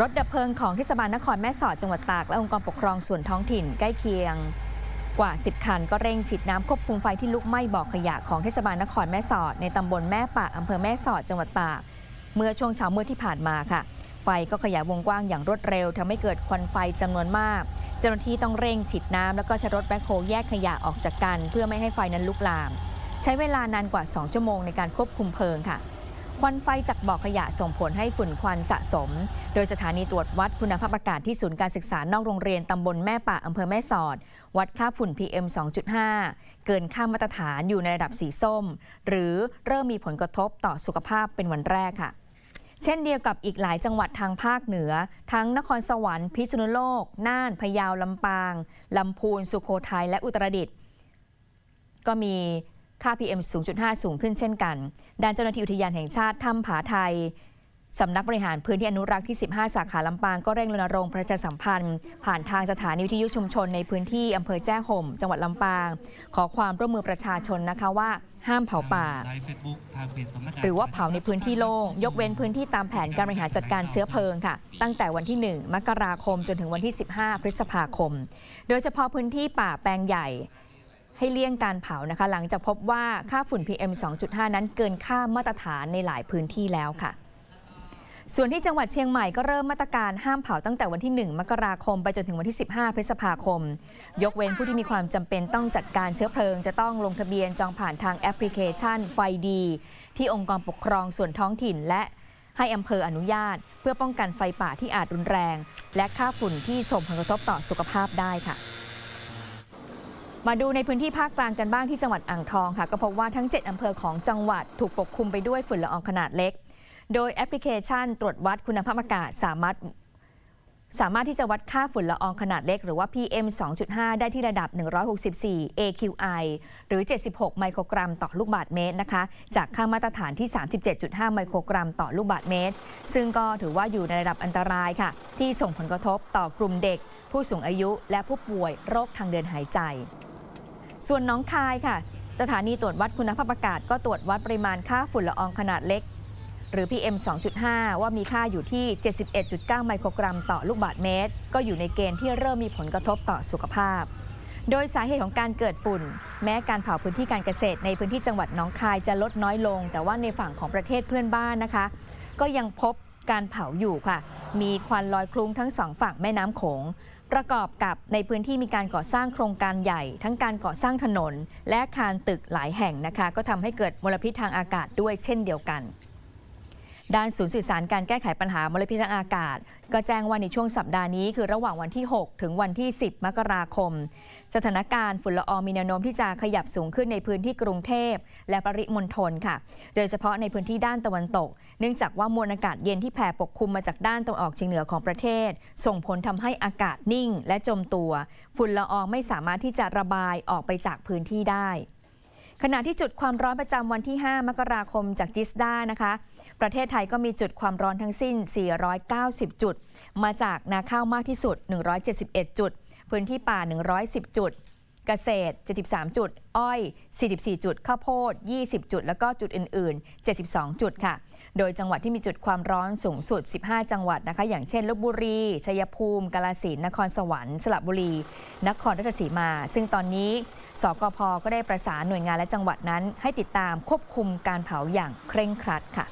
รถดับเพลิงของเทศบาลนครแม่สอดจังหวัดตาก และองค์กรปกครองส่วนท้องถิ่นใกล้เคียงกว่า 10 คันก็เร่งฉีดน้ำควบคุมไฟที่ลุกไหม้บ่อขยะของเทศบาลนครแม่สอด ในตำบลแม่ปะอำเภอแม่สอดจังหวัดตาก เมื่อช่วงเช้ามืดที่ผ่านมาค่ะ ไฟก็ขยายวงกว้างอย่างรวดเร็วทำให้เกิดควันไฟจำนวนมาก เจ้าหน้าที่ต้องเร่งฉีดน้ำแล้วก็ใช้รถแบ็คโฮแยกขยะออกจากกัน เพื่อไม่ให้ไฟนั้นลุกลาม ใช้เวลานานกว่า 2 ชั่วโมงในการควบคุมเพลิงค่ะ ควันไฟจากบ่อขยะส่งผลให้ฝุ่นควันสะสม โดยสถานีตรวจวัดคุณภาพอากาศที่ศูนย์การศึกษานอกโรงเรียนตำบลแม่ป่าอำเภอแม่สอด วัดค่าฝุ่น PM 2.5 เกินค่ามาตรฐานอยู่ในระดับสีส้ม หรือเริ่มมีผลกระทบต่อสุขภาพเป็นวันแรกค่ะ เช่นเดียวกับอีกหลายจังหวัดทางภาคเหนือ ทั้งนครสวรรค์พิษณุโลก น่านพะเยาลำปางลำพูนสุโขทัยและอุตรดิตถ์ก็มี ค่า PM 2.5สูงขึ้นเช่นกัน ด้านเจ้าหน้าที่อุทยานแห่งชาติถ้ำผาไทยสำนักบริหารพื้นที่อนุรักษ์ที่ 15 สาขาลำปางก็เร่งรณรงค์ประชาสัมพันธ์ ผ่านทางสถานีวิทยุชุมชนในพื้นที่อำเภอแจ้ห่ม จังหวัดลำปาง ขอความร่วมมือประชาชนนะคะว่า ห้ามเผาป่าไลฟ์เฟซบุ๊กทางเพจสำนักงนหรือว่าเผาในพื้นที่โล่งยกเว้นพื้นที่ตามแผนการบริหารจัดการเชื้อเพลิงค่ะ ตั้งแต่วันที่ 1 มกราคมจนถึงวันที่ 15 พฤษภาคม โดยเฉพาะพื้นที่ป่าแปลงใหญ่ ให้เลี่ยงการเผานะคะ หลังจากพบว่าค่าฝุ่น PM 2.5 นั้นเกินค่ามาตรฐานในหลายพื้นที่แล้วค่ะ ส่วนที่จังหวัดเชียงใหม่ก็เริ่มมาตรการห้ามเผาตั้งแต่วันที่ 1 มกราคม ไปจนถึงวันที่ 15 พฤษภาคม ยกเว้นผู้ที่มีความจำเป็นต้องจัดการเชื้อเพลิง จะต้องลงทะเบียนจองผ่านทางแอปพลิเคชันไฟดี ที่องค์กรปกครองส่วนท้องถิ่นและให้อำเภออนุญาต เพื่อป้องกันไฟป่าที่อาจรุนแรง และค่าฝุ่นที่ส่งผลกระทบต่อสุขภาพได้ค่ะ มาดูในพื้นที่ภาคกลางกันบ้างที่จังหวัดอ่างทองค่ะ ก็พบว่าทั้ง 7 อำเภอของจังหวัดถูกปกคลุมไปด้วยฝุ่นละอองขนาดเล็ก โดยแอปพลิเคชันตรวจวัดคุณภาพอากาศสามารถ สามารถที่จะวัดค่าฝุ่นละอองขนาดเล็ก หรือว่า PM 2.5 ได้ที่ระดับ 164 AQI หรือ 76 ไมโครกรัมต่อลูกบาศก์เมตรนะคะ จากค่ามาตรฐานที่ 37.5 ไมโครกรัมต่อลูกบาศก์เมตร ซึ่งก็ถือว่าอยู่ในระดับอันตรายค่ะ ที่ส่งผลกระทบต่อกลุ่มเด็ก ผู้สูงอายุ และผู้ป่วยโรคทางเดินหายใจ ส่วนน้องคายค่ะ สถานีตรวจวัดคุณภาพอากาศก็ตรวจวัดปริมาณค่าฝุ่นละอองขนาดเล็ก หรือ PM 2.5 ว่ามีค่าอยู่ที่ 71.9 ไมโครกรัมต่อลูกบาศก์เมตร ก็อยู่ในเกณฑ์ที่เริ่มมีผลกระทบต่อสุขภาพ โดยสาเหตุของการเกิดฝุ่น แม้การเผาพื้นที่การเกษตรในพื้นที่จังหวัดน้องคายจะลดน้อยลง แต่ว่าในฝั่งของประเทศเพื่อนบ้านนะคะ ก็ยังพบการเผาอยู่ค่ะ มีควันลอยคลุ้งทั้งสองฝั่งแม่น้ำโขง ประกอบกับในพื้นที่มีการก่อสร้างโครงการใหญ่ ทั้งการก่อสร้างถนน และอาคารตึกหลายแห่งนะคะ ก็ทำให้เกิดมลพิษทางอากาศด้วยเช่นเดียวกัน ด้านศูนย์สื่อสารการแก้ไขปัญหามลพิษทางอากาศ ก็แจ้งว่าในช่วงสัปดาห์นี้คือระหว่างวันที่ 6 ถึงวันที่ 10 มกราคม สถานการณ์ฝุ่นละอองมีแนวโน้มที่จะขยับสูงขึ้นในพื้นที่กรุงเทพ และปริมณฑลค่ะ โดยเฉพาะในพื้นที่ด้านตะวันตก เนื่องจากว่ามวลอากาศเย็นที่แผ่ปกคลุมมาจากด้านตะวันออกเฉียงเหนือของประเทศ ส่งผลทำให้อากาศนิ่ง และจมตัว ฝุ่นละอองไม่สามารถที่จะระบายออกไปจากพื้นที่ได้ ขณะที่จุดความร้อนประจำวันที่ 5 มกราคมจากจิสดานะคะ ประเทศไทยก็มีจุดความร้อนทั้งสิ้น 490 จุด มาจากนาข้าวมากที่สุด 171 จุด พื้นที่ป่า 110 จุด เกษตร 73 จุด อ้อย 44 จุด ข้าวโพด 20 จุด แล้วก็จุดอื่น ๆ 72 จุดค่ะ โดยจังหวัดที่มีจุดความร้อนสูงสุด 15 จังหวัดนะคะ อย่างเช่นลบบุรี ชัยภูมิ กาฬสินนครสวรรค์ สระบุรี นครราชสีมา ซึ่งตอนนี้ สกพ ก็ได้ประสานหน่วยงานและจังหวัดนั้น ให้ติดตามควบคุมการเผาอย่างเคร่งครัดค่ะ